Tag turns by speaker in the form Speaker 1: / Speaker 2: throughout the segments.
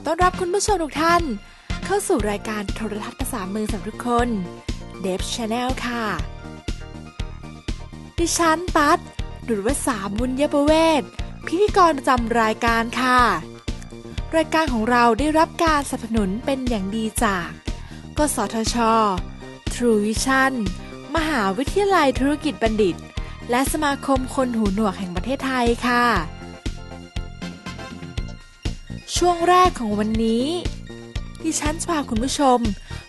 Speaker 1: ขอต้อนรับคุณผู้ชมทุกท่าน เข้าสู่รายการโทรทัศน์ภาษามือสำหรับทุกคนเดฟชาแนลค่ะ ดิฉันตัดดุลวสามุญยประเวศพิธีกรประจำรายการค่ะ รายการของเราได้รับการสนับสนุนเป็นอย่างดีจาก กสทช True Vision มหาวิทยาลัยธุรกิจบัณฑิต และสมาคมคนหูหนวกแห่งประเทศไทยค่ะ ช่วงแรกของวันนี้ ดิฉันจะพาคุณผู้ชม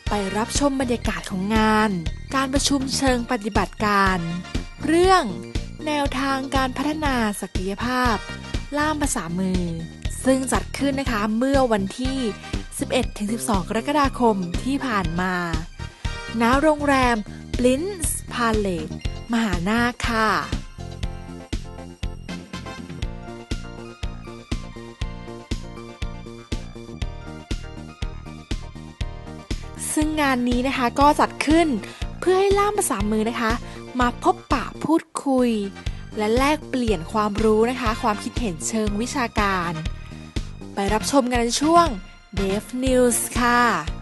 Speaker 1: ไปรับชมบรรยากาศของงาน การประชุมเชิงปฏิบัติการ เรื่อง แนวทางการพัฒนาศักยภาพ ล่ามภาษามือ ซึ่งจัดขึ้นนะคะเมื่อวันที่ 11-12 กรกฎาคมที่ผ่านมา ณ โรงแรม b l i n s Palace มหานาคค่ะ ซึ่งงานนี้นะคะก็จัดขึ้น เพื่อให้ล่ามภาษามือนะคะ มาพบปะพูดคุย และแลกเปลี่ยนความรู้นะคะ ความคิดเห็นเชิงวิชาการ ไปรับชมกันในช่วง d e v News ค่ะ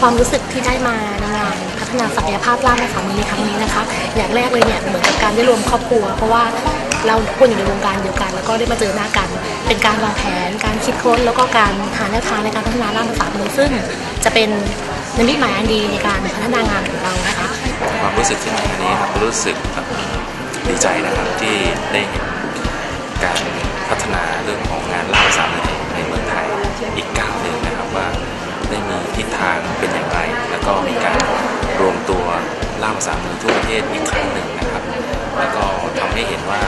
Speaker 2: ความรู้สึกที่ได้มาในงานพัฒนาศักยภาพล่ามภาษามือในครั้งนี้นะคะ อย่างแรกเลยเนี่ยเหมือนกับการได้รวมครอบครัว เพราะว่าเราทุกคนอยู่ในวงการเดียวกัน แล้วก็ได้มาเจอหน้ากัน เป็นการวางแผน การคิดค้น แล้วก็การหาแนวทางในการพัฒนาล่ามภาษามือซึ่งจะเป็นนิมิตหมายอันดีในการพัฒนางานของเรานะคะ
Speaker 3: ความรู้สึกที่มาวันนี้ครับรู้สึกดีใจนะครับที่ได้เห็นการพัฒนาเรื่องของงานล่าภาษามือในเมืองไทยอีกก้าวหนึ่งนะครับว่า ได้มีทิศทางเป็นอย่างไร แล้วก็มีการรวมตัวล่าภาษามือทั่วประเทศอีกครั้งหนึ่งนะครับ แล้วก็ทำให้เห็นว่า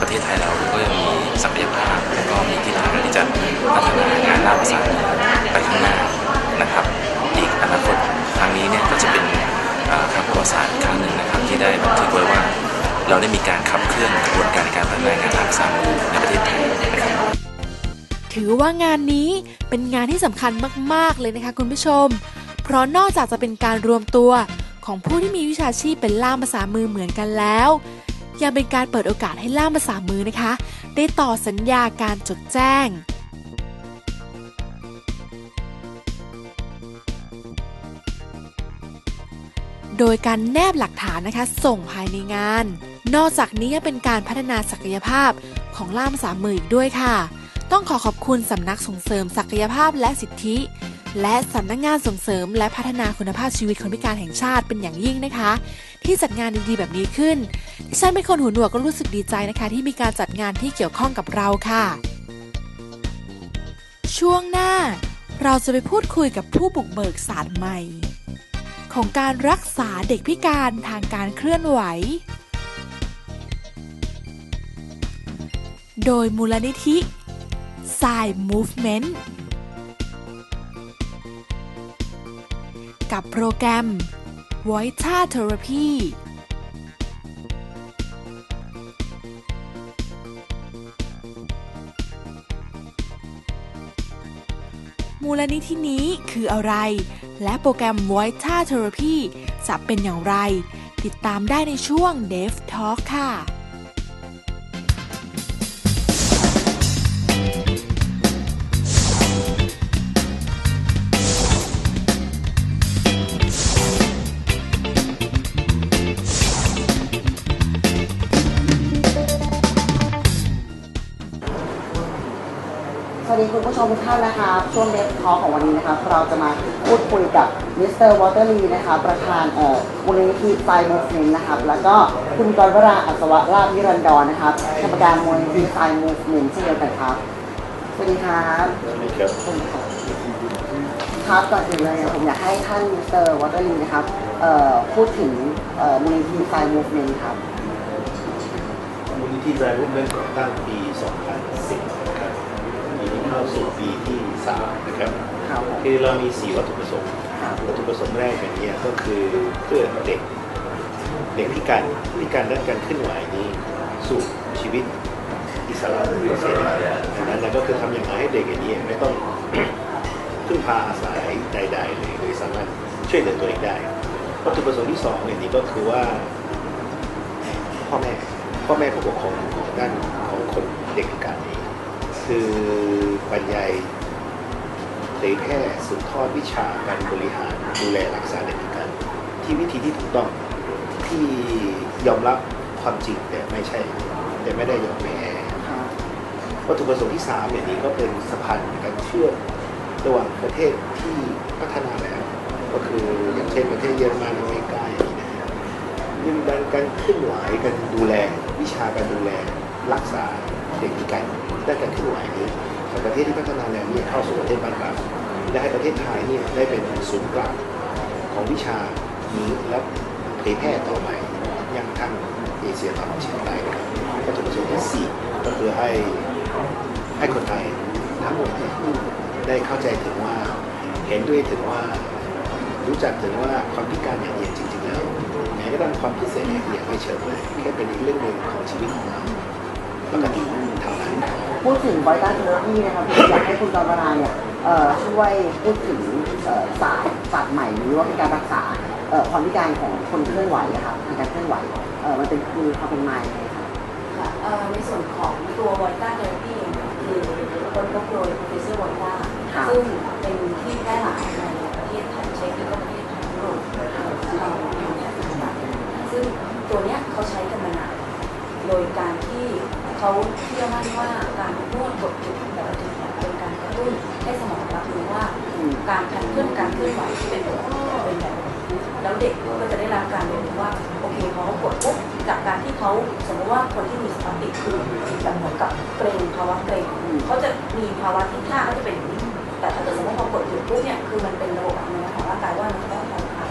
Speaker 3: ประเทศไทยเราก็ยังมีศักยภาพ แล้วก็มีทิศทางที่จะพัฒนางานล่าภาษามือไปข้างหน้านะครับ อีกอนาคตครั้งนี้เนี่ยก็จะเป็นครั้งประวัติศาสตร์ครั้งหนึ่งนะครับ ที่ได้บันทึกไว้ว่า เราได้มีการขับเคลื่อนกระบวนการในการพัฒนางานล่าภาษามือในประเทศไทยนะครับ
Speaker 1: ถือว่างานนี้เป็นงานที่สำคัญมาก ๆ เลยนะคะคุณผู้ชม เพราะนอกจากจะเป็นการรวมตัวของผู้ที่มีวิชาชีพเป็นล่ามภาษามือเหมือนกันแล้ว ยังเป็นการเปิดโอกาสให้ล่ามภาษามือนะคะ ได้ต่อสัญญาการจดแจ้งโดยการแนบหลักฐานนะคะส่งภายในงาน นอกจากนี้ยังเป็นการพัฒนาศักยภาพของล่ามภาษามืออีกด้วยค่ะ ต้องขอขอบคุณสำนักส่งเสริมศักยภาพและสิทธิ และสำนักงานส่งเสริมและพัฒนาคุณภาพชีวิตคนพิการแห่งชาติเป็นอย่างยิ่งนะคะ ที่จัดงานดีๆแบบนี้ขึ้นดิฉันเป็นคนหูหนวกก็รู้สึกดีใจนะคะ ที่มีการจัดงานที่เกี่ยวข้องกับเราค่ะ ช่วงหน้า เราจะไปพูดคุยกับผู้บุกเบิกศาสตร์ใหม่ ของการรักษาเด็กพิการทางการเคลื่อนไหวโดยมูลนิธิ s i Movement กับโปรแกรม Voita Therapy มูลนิธินี้คืออะไร และโปรแกรม Voita Therapy จะเป็นอย่างไร ติดตามได้ในช่วง Dev Talk ค่ะ
Speaker 4: คุณผู้ชมทุกท่านนะครับช่วงเล็กทอของวันนี้นะครับเราจะมาพูดคุยกับมิสเตอร์วอเตอร์ลีนะครับประธานเอ่อมูลนิธิไฟมูฟเมนต์นะครับแล้วก็คุณกรวราอัศวราชวิรันดรนะครับกรรมการมูลนิธิไฟมูฟเมนต์เช่นเดียวกันครับสวัสดีครับ
Speaker 5: ครับ
Speaker 4: สวัสดีครับครับก่อนอื่นเลยผมอยากให้ท่านมิสเตอร์วอเตอร์ลีนะครับเอ่อพูดถึงเอ่อมูลนิธิไฟมูฟเมนต์ครับ
Speaker 5: มูลนิธิแบรนด์รุ่นเริ่มก่อตั้งปี 2010 นะครับปีนี้ เข้าสู่ปีที่3นะครับ
Speaker 4: ครับผม
Speaker 5: คือเรามี4วัตถุประสงค์
Speaker 4: ครับ
Speaker 5: วัตถุประสงค์แรกอย่างนี้ยก็คือเพื่อเด็กเด็กพิการพิการด้านการเคลื่อนไหวนี้สู่ชีวิตอิสระเสรีดังนั้นเราก็คือทำอย่างไรให้เด็กอย่างนี้ไม่ต้องพึ่งพาอาศัยใดๆเลยโดยสามารถช่วยเหลือตัวเองได้วัตถุประสงค์ที่สองอย่างนี้ก็คือว่าพ่อแม่พ่อแม่ผู้ปกครองของด้านของคนเด็กพิการนี้ คือบรรยายเผยแพร่สืบทอดวิชาการบริหารดูแลรักษาเด็กพิการที่วิธีที่ถูกต้องที่ยอมรับความจริงแต่ไม่ใช่ แต่ไม่ได้ยอมแพ้
Speaker 4: ครับ
Speaker 5: วัตถุประสงค์ที่3อย่างนี้ก็เป็นสะพานการเชื่อมระหว่างประเทศที่พัฒนาแล้ว ก็คืออย่างเช่นประเทศเยอรมันอเมริกาอย่างนี้นะฮะเรื่องการการเคลื่อนไหวการดูแลวิชาการดูแลรักษา เด็กพิการด้านการเคลื่อนไหวนี้ของประเทศที่พัฒนาแล้วนี่เข้าสู่ประเทศบ้านเราและให้ประเทศไทยนี่ได้เป็นศูนย์กลางของวิชานี้แล้วเผยแพร่ต่อไปยังทั้งเอเชียตะวันออกเฉียงใต้นะครับวัตถุประสงค์ที่สี่ก็คือให้ให้คนไทยทั้งหมดนี่ได้เข้าใจถึงว่าเห็นด้วยถึงว่ารู้จักถึงว่าความพิการอย่างเดียวจริงๆแล้วแม้กระทั่งความพิเศษอย่างเดียวไม่เชิงเลยแค่เป็นอีกเรื่องหนึ่งของชีวิตของเรา ปกติเท่านั้น
Speaker 4: พูดถึงไวต้าเทอราพีนะครับอยากให้คุณกรวราเนี่ยเอ่อช่วยพูดถึงเอ่อศาสตร์ศาสตร์ใหม่หรือว่าเป็นการรักษาเอ่อความพิการของคนเคลื่อนไหวอะครับทางการเคลื่อนไหวเอ่อมันเป็นคือความเป็นมายังไงครับ
Speaker 6: ค่ะเอ่อในส่วนของตัววอลต้าเทอราพีคือคนพบโดย Professor วอลต้า
Speaker 4: ครับ
Speaker 6: ซึ่งเป็นที่แพร่หลายในประเทศไทยเช็กแล้วก็ประเทศไทยยุโรปเราอยู่ในปัจจุบันซึ่งตัวเนี้ยเขาใช้กันมานานโดยการที่ เขาเชื่อมั่นว่าการนวดกดจุดแต่ละจุดเนี่ยเป็นการกระตุ้นให้สมองรับรู้ว่า
Speaker 4: อืม
Speaker 6: การเคลื่อนการเคลื่อนไหวที่เป็นปกติเป็นแบบแล้วเด็กก็จะได้รับการเรียนรู้ว่าโอเคเขากดปุ๊บจากการที่เขาสมมติว่าคนที่มีสมาธิคือแบบเหมือนกับเกรงภาวะเกรงเขาจะมีภาวะที่ท่าก็จะเป็นอย่างนี้แต่ถ้าเกิดสมมติพอกดหยุดปุ๊บเนี่ยคือมันเป็นระบบอัตโนมัติของร่างกายว่ามันจะต้องผ่อนคลาย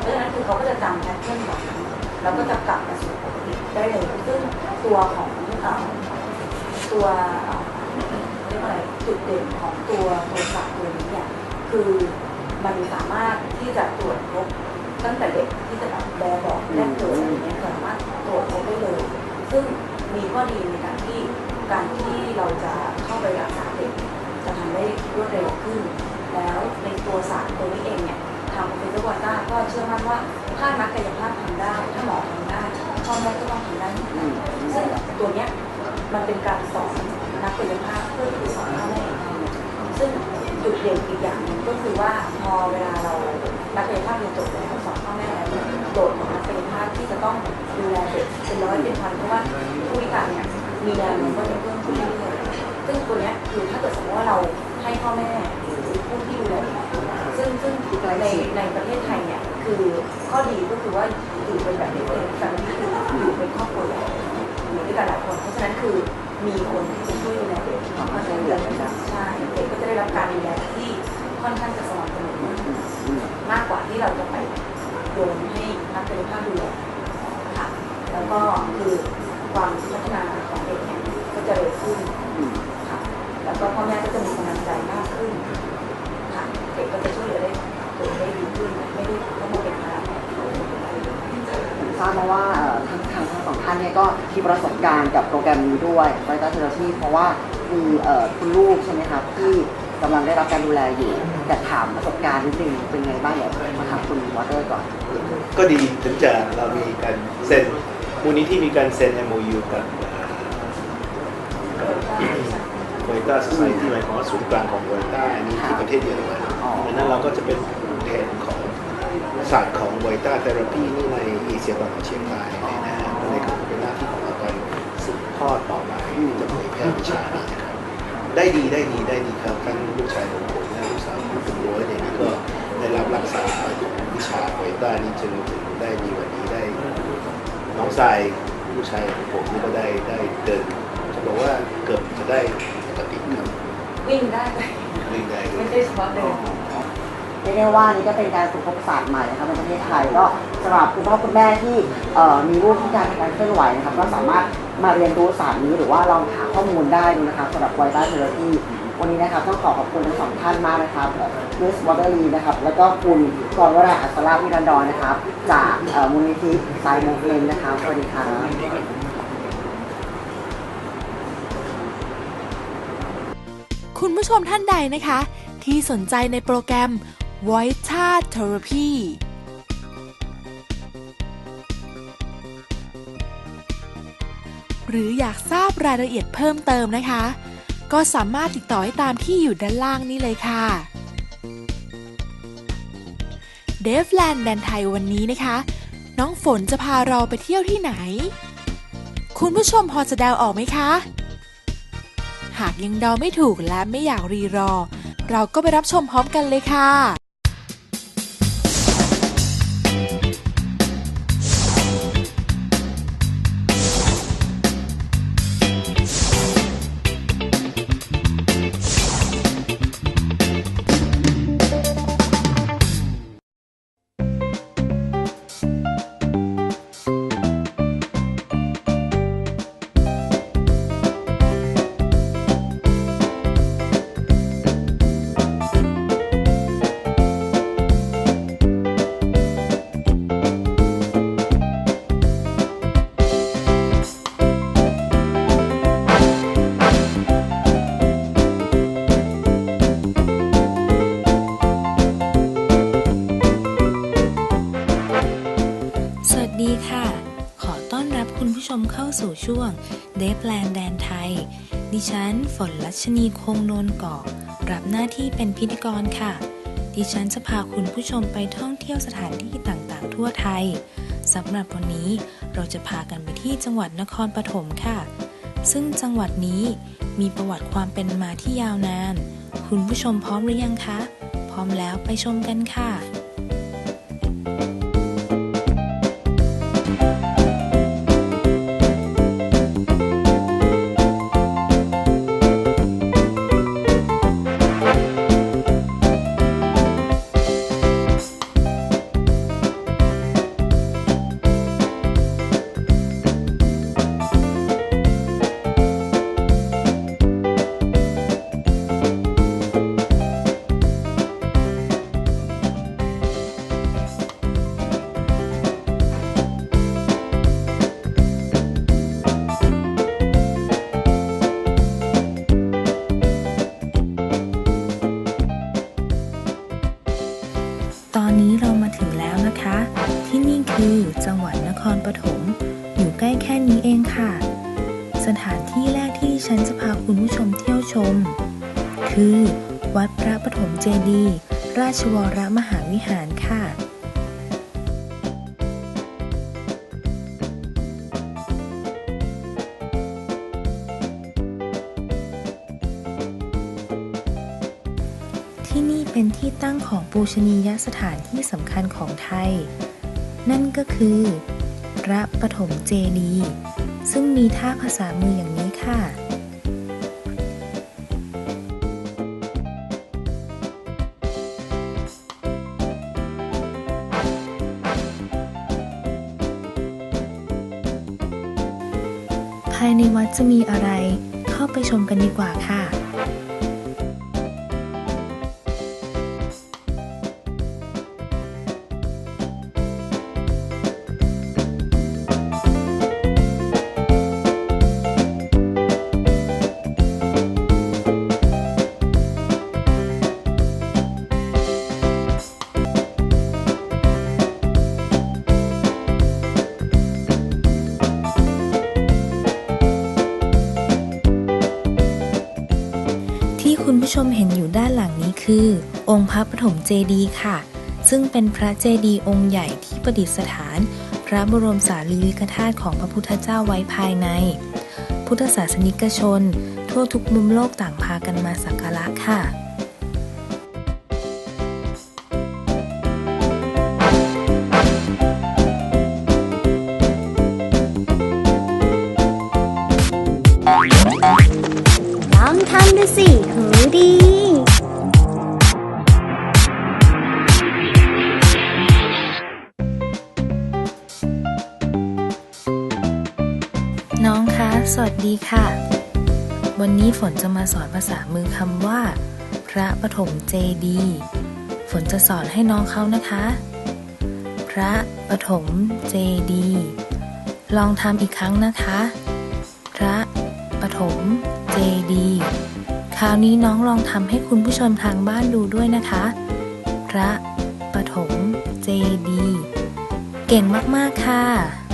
Speaker 6: เพราะฉะนั้นคือเขาก็จะจำแพทเทิร์นแบบนั้แล้วก็จะกลับมาสู่ปกติได้เลยซึ่งตัวของ ตัวเรียกว่าอะไรจุดเด่นของตัวโทรศัพท์ตัวนี้เนี่ยคือมันสามารถที่จะตรวจพบตั้งแต่เด็กที่จะแบบแบบบอกแรกเกิดอะไรเงี้ยสามารถตรวจพบได้เลย ซึ่งมีข้อดีในการที่การที่เราจะเข้าไปรักษาเด็กจะทำได้รวดเร็วขึ้น แล้วในตัวสารตัวนี้เองเนี่ยทางโปรเฟสเซอร์วต้าก็เชื่อมั่นว่าถ้านักกายภาพทำได้ ถ้าหมอทำได้พ่อแม่ก็ต้องทำได้เหมือนกัน ซึ่งตัวเนี้ยมันเป็นการสอนนักกายภาพเพื่อที่จะสอนพ่อแม่ซึ่งจุดเด่นอีกอย่างหนึ่งก็คือว่าพอเวลาเรานักกายภาพเรียนจบแล้วสอนพ่อแม่แล้วโจทย์ของนักกายภาพที่จะต้องดูแลเด็กเป็นร้อยเป็นพันเพราะว่าผู้พิการเนี่ยมีแนวโน้มว่าจะเพิ่มขึ้นเรื่อยๆซึ่งตัวเนี้ยคือถ้าเกิดสมมติว่าเราให้พ่อแม่หรือผู้ที่ดูแลซึ่งซึ่งในในประเทศไทยเนี่ยคือข้อดีก็คือว่าอยู่เป็นแบบเด็กเป็นแฟมิลี่คืออยู่เป็นครอบครัวใหญ่ อยู่ด้วยกันหลายคน เพราะฉะนั้นคือมีคนที่จะช่วยดูแลเด็กค่อนข้างจะเยอะใช่เด็กก็จะได้รับการดูแลที่ค่อนข้างจะสม่ำเสมอมากกว่าที่เราจะไปโยนให้นักกายภาพดูแลค่ะแล้วก็คือความพัฒนาของเด็กเนี่ยก็จะเร็วขึ้นค่ะแล้วก็พ่อแม่ก็จะมีกำลังใจมากขึ้นค่ะเด็กก็จะช่วยเหลือได้ตัวได้ดีขึ้นไม่ได้ต้องมาเป็นภาระ
Speaker 4: ทราบมาว่าเอ่อทั้งทางทั้งสองท่านเนี่ยก็มีประสบการณ์กับโปรแกรมนี้ด้วยไวต้าเทอราพีเพราะว่ามีเอ่อคุณลูกใช่ไหมครับที่กำลังได้รับการดูแลอยู่อยากถามประสบการณ์นิดนึงเป็นไงบ้างเดี๋ยวมาถามคุณวอเตอร์ก่อน
Speaker 5: ก็ดีถึงจะเรามีการเซ็นมูลนิธิมีการเซ็น MOU กับโวต้าสไซที่หมายความว่าศูนย์กลางของโวต้าอันนี้ที่ประเทศเยอรมัน
Speaker 4: อ๋อ
Speaker 5: ดังนั้นเราก็จะเป็นแทนของ ศาสตร์ของไวต้าเทอราพีนี่ในเอเชียตะวันออกเฉียงใต้เนี่ยนะฮะนั่นก็คือเป็นหน้าที่ของเราการสืบทอดต่อไปจะเผยแพร่วิชานี้ครับได้ดีได้ดีได้ดีครับทั้งลูกชายของผมและลูกสาวของคุณร้อยเนี่ยนี่ก็ได้รับรักษาวิชาไวต้านี่จนถึงได้มีวันนี้ได้ น้องชายลูกชายของผมนี่ก็ได้ได้เดินจะบอกว่าเกือบจะได้ปกติครับ
Speaker 6: วิ่งได้
Speaker 5: วิ่งได้
Speaker 6: ไม่ใช่เฉพาะเดิน
Speaker 4: เรียกได้ว่านี่ก็เป็นการฝึกทักษะใหม่นะครับในประเทศไทยก็สำหรับคุณพ่อคุณแม่ที่เอ่อมีลูกที่การทางการเคลื่อนไหวนะครับก็สามารถมาเรียนรู้ศาสตร์นี้หรือว่าลองหาข้อมูลได้ดูนะครับสำหรับไวต้าเทอร์พีวันนี้นะครับต้องขอขอบคุณทั้งสองท่านมากนะครับมิสวอเตอร์ลีนะครับแล้วก็คุณกรวราอัศราวิรันดรนะครับ จากเอ่อมูลนิธิไซโมเมนนะครับสวัสดีครับ
Speaker 1: คุณผู้ชมท่านใดนะคะ ที่สนใจในโปรแกรม Voice Therapy หรืออยากทราบรายละเอียดเพิ่มเติมนะคะ ก็สามารถติดต่อให้ตามที่อยู่ด้านล่างนี้เลยค่ะเดฟแลนด์แดนไทยวันนี้นะคะ น้องฝนจะพาเราไปเที่ยวที่ไหน คุณผู้ชมพอจะเดาออกไหมคะ หากยังเดาไม่ถูกและไม่อยากรีรอ เราก็ไปรับชมพร้อมกันเลยค่ะ
Speaker 7: สู่ช่วงเดฟแลนด์แดนไทย ดิฉันฝนรัชนีคงโนนกอกรับหน้าที่เป็นพิธีกรค่ะ ดิฉันจะพาคุณผู้ชมไปท่องเที่ยวสถานที่ต่างๆ ทั่วไทยสำหรับวันนี้เราจะพากันไปที่จังหวัดนครปฐมค่ะ ซึ่งจังหวัดนี้มีประวัติความเป็นมาที่ยาวนาน คุณผู้ชมพร้อมหรือยังคะ พร้อมแล้วไปชมกันค่ะ ค่ะ สถานที่แรกที่ฉันจะพาคุณผู้ชมเที่ยวชม คือ วัดพระปฐมเจดีย์ราชวรมหาวิหารค่ะที่นี่เป็นที่ตั้งของปูชนียสถานที่สำคัญของไทย นั่นก็คือ พระปฐมเจดีย์ ซึ่งมีท่าภาษามืออย่างนี้ค่ะ ภายในวัดจะมีอะไร เข้าไปชมกันดีกว่าค่ะ องค์พระปฐมเจดีย์ค่ะ ซึ่งเป็นพระเจดีย์องค์ใหญ่ที่ประดิษฐาน พระบรมสารีริกธาตุของพระพุทธเจ้าไว้ภายใน พุทธศาสนิกชน ทั่วทุกมุมโลกต่างพากันมาสักการะค่ะ
Speaker 8: ลองทำดูสิ
Speaker 7: นี้ฝนจะมาสอนภาษามือคำว่า พระปฐมเจดี ฝนจะสอนให้น้องเขานะคะ พระปฐมเจดี ลองทำอีกครั้งนะคะ พระปฐมเจดีคราวนี้น้องลองทำให้คุณผู้ชมทางบ้านดูด้วยนะคะ พระปฐมเจดี เก่งมาก ๆ ค่ะ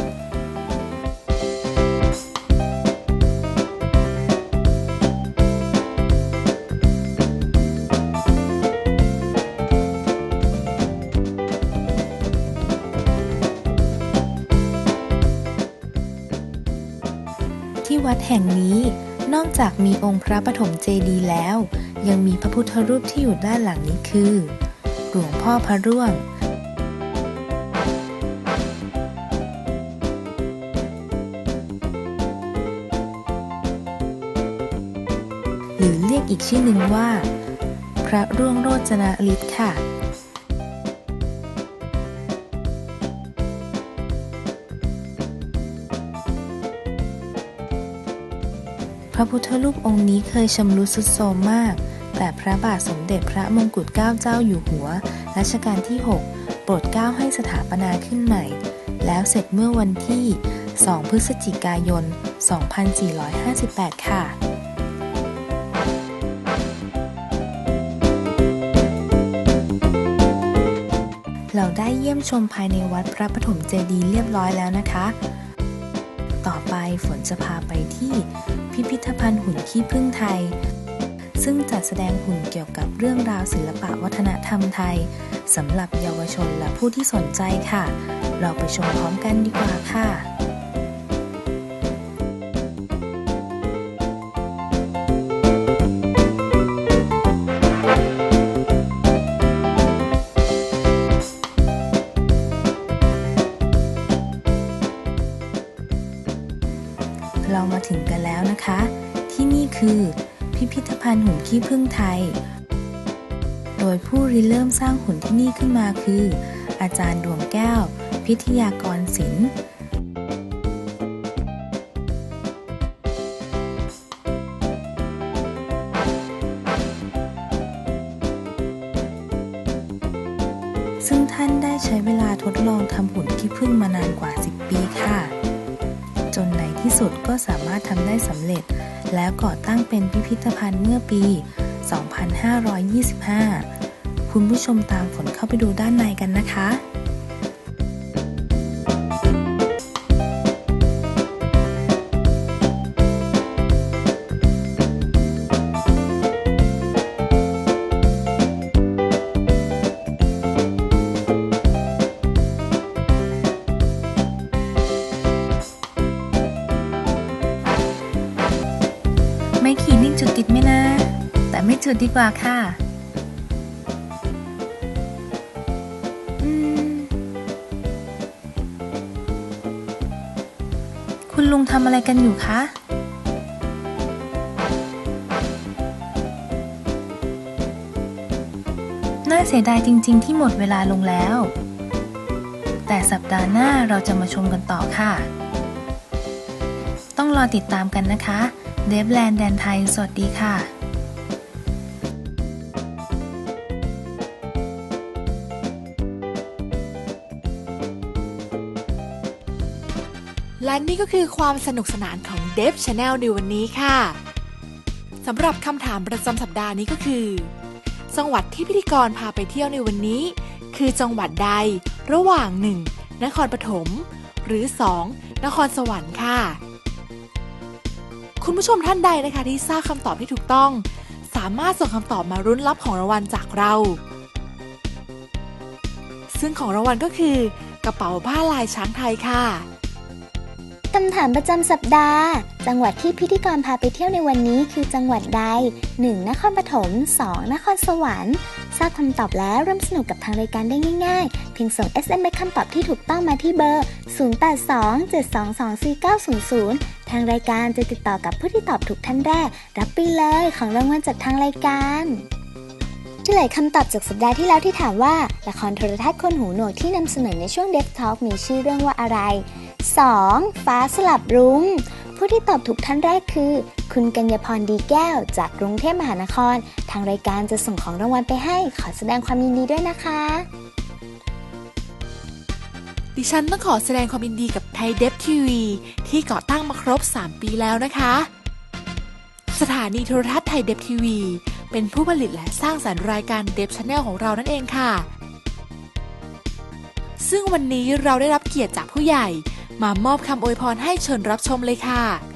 Speaker 7: วัดแห่งนี้ นอกจากมีองค์พระปฐมเจดีย์แล้ว ยังมีพระพุทธรูปที่อยู่ด้านหลังนี้คือ หลวงพ่อพระร่วง หรือเรียกอีกชื่อหนึ่งว่า พระร่วงโรจนฤทธิ์ค่ะ พระพุทธรูปองค์นี้เคยชำรุดทรุดโทรมมาก แต่พระบาทสมเด็จพระมงกุฎเกล้าเจ้าอยู่หัวรัชกาลที่ 6 โปรดเกล้าให้สถาปนาขึ้นใหม่ แล้วเสร็จเมื่อวันที่ 2 พฤศจิกายน 2458 ค่ะเราได้เยี่ยมชมภายในวัดพระปฐมเจดีย์เรียบร้อยแล้วนะคะ ต่อไปฝนจะพาไปที่ พิพิธภัณฑ์หุ่นขี้พึ่งไทย ซึ่งจัดแสดงหุ่นเกี่ยวกับเรื่องราวศิลปะวัฒนธรรมไทยสำหรับเยาวชนและผู้ที่สนใจค่ะ เราไปชมพร้อมกันดีกว่าค่ะ คือ พิพิธภัณฑ์หุ่นขี้ผึ้งไทย โดยผู้ริเริ่มสร้างหุ่นที่นี่ขึ้นมาคือ อาจารย์ดวงแก้ว พิทยากรศิลป์ซึ่งท่านได้ใช้เวลาทดลองทำหุ่นขี้ผึ้งมานานกว่า 10 ปีค่ะ จนในที่สุดก็สามารถทำได้สำเร็จ แล้วก่อตั้งเป็นพิพิธภัณฑ์เมื่อปี 2525 คุณผู้ชมตามฝนเข้าไปดูด้านในกันนะคะ ดีกว่าค่ะ คุณลุงทำอะไรกันอยู่คะน่าเสียดายจริง ๆ ที่หมดเวลาลงแล้ว แต่สัปดาห์หน้าเราจะมาชมกันต่อค่ะ ต้องรอติดตามกันนะคะ เดฟแลนด์แดนไทย สวัสดีค่ะ
Speaker 1: และนี่ก็คือความสนุกสนานของ d e v Channel ในวันนี้ค่ะสำหรับคำถามประจำสัปดาห์นี้ก็คือ จังหวัดที่พิธีกรพาไปเที่ยวในวันนี้ คือจังหวัดใด ระหว่าง 1. นครปฐมหรือ 2. นครสวรรค์ค่ะ คุณผู้ชมท่านใดนะคะที่ทราบคำตอบที่ถูกต้อง สามารถส่งคำตอบมารุ้นรับของรางวัลจากเรา ซึ่งของรางวัลก็คือกระเป๋าผ้าลายช้างไทยค่ะ
Speaker 8: คำถามประจำสัปดาห์ จังหวัดที่พิธีกรพาไปเที่ยวในวันนี้คือจังหวัดใด 1. นครปฐม 2. นครสวรรค์ทราบคำตอบแล้วร่วมสนุกกับทางรายการได้ง่ายๆ เพียงส่ง SMS คำตอบที่ถูกต้องมาที่เบอร์ 0827224900 ทางรายการจะติดต่อกับผู้ที่ตอบถูกท่านแรก รับไปเลยของรางวัลจากทางรายการเฉลยคำตอบจากสัปดาห์ที่แล้วที่ถามว่า ละครโทรทัศน์คนหูหนวกที่นำเสนอในช่วง Death Talk มีชื่อเรื่องว่าอะไร 2. ฟ้าสลับรุ้ง ผู้ที่ตอบถูกท่านแรกคือ คุณกัญญาพรดีแก้ว จากกรุงเทพมหานคร ทางรายการจะส่งของรางวัลไปให้ ขอแสดงความยินดีด้วยนะคะ
Speaker 1: ดิฉันต้องขอแสดงความยินดีกับไทยเดฟทีวีที่ก่อตั้งมาครบ 3 ปีแล้วนะคะ สถานีโทรทัศน์ไทยเดฟทีวีเป็นผู้ผลิตและสร้างสรรค์รายการเดฟช n แนลของเรานั่นเองค่ะซึ่งวันนี้เราได้รับเกียรติจากผู้ใหญ่ มามอบคำอวยพรให้เชิญรับชมเลยค่ะ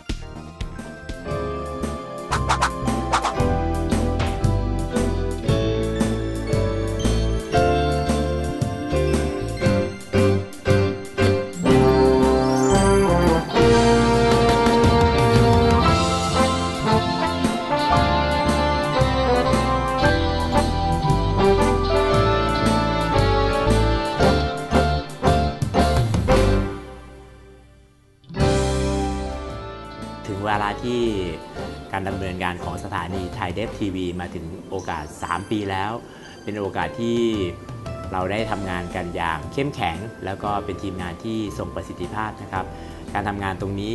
Speaker 9: ที่การดำเนินงานของสถานีไทยเดฟทีวีมาถึงโอกาส 3 ปีแล้ว เป็นโอกาสที่เราได้ทำงานกันอย่างเข้มแข็ง แล้วก็เป็นทีมงานที่ทรงประสิทธิภาพนะครับ การทำงานตรงนี้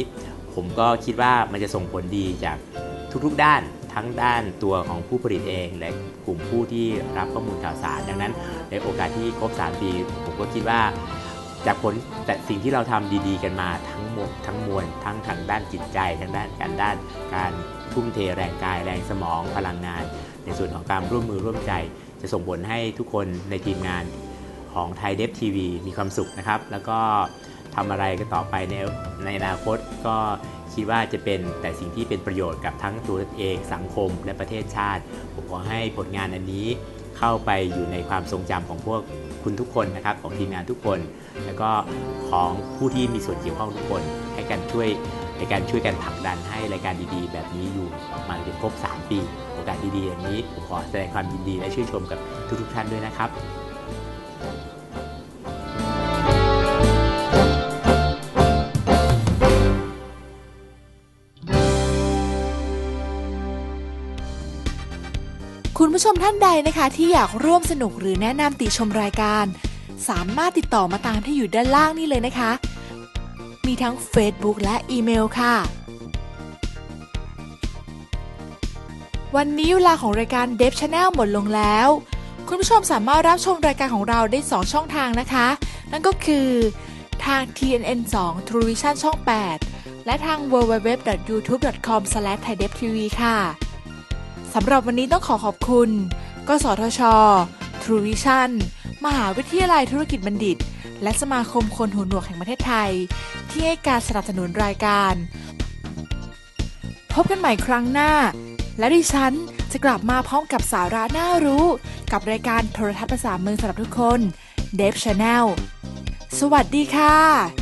Speaker 9: ผมก็คิดว่ามันจะส่งผลดีจากทุกๆด้านทั้งด้านตัวของผู้ผลิตเอง และกลุ่มผู้ที่รับข้อมูลข่าวสาร ดังนั้นในโอกาสที่ครบ 3 ปี ผมก็คิดว่า จากผลแต่สิ่งที่เราทำดี ๆ กันมาทั้งหมดทั้งมวลทั้งทางด้านจิตใจทางด้านการด้านการทุ่มเทแรงกายแรงสมองพลังงาน ในส่วนของการร่วมมือร่วมใจ จะส่งผลให้ทุกคนในทีมงานของไทยเดฟทีวีมีความสุขนะครับ แล้วก็ทำอะไรกันต่อไปในในอนาคตก็คิดว่าจะเป็นแต่สิ่งที่เป็นประโยชน์กับทั้งตัวเองสังคมและประเทศชาติ ผมขอให้ผลงานอันนี้ เข้าไปอยู่ในความทรงจำของพวกคุณทุกคนนะครับของทีมงานทุกคน แล้วก็ของผู้ที่มีส่วนเกี่ยวข้องทุกคน ให้กันช่วยในการช่วยกันผลักดันให้รายการดีๆ แบบนี้อยู่มาจนครบ 3 ปี โอกาสดีๆอย่างนี้ผมขอแสดงความยินดีและชื่นชมกับทุกๆท่านด้วยนะครับ
Speaker 1: คุณผู้ชมท่านใดนะคะ ที่อยากร่วมสนุกหรือแนะนำติชมรายการ สามารถติดต่อมาตามที่อยู่ด้านล่างนี่เลยนะคะ มีทั้ง Facebook และอีเมลค่ะ วันนี้เวลาของรายการ d e v Channel หมดลงแล้ว คุณผู้ชมสามารถรับชมรายการของเราได้ 2 ช่องทางนะคะ นั่นก็คือทาง TNN 2 True Vision ช่อง 8 และทาง www.youtube.com/thaidevtv ค่ะ สำหรับวันนี้ต้องขอขอบคุณ กสทช True Vision มหาวิทยาลัยธุรกิจบัณฑิต และสมาคมคนหูหนวกแห่งประเทศไทย ที่ให้การสนับสนุนรายการ พบกันใหม่ครั้งหน้า และดิฉันจะกลับมาพร้อมกับสาระน่ารู้ กับรายการโทรทัศน์ภาษาเมืองสำหรับทุกคน Dev Channel สวัสดีค่ะ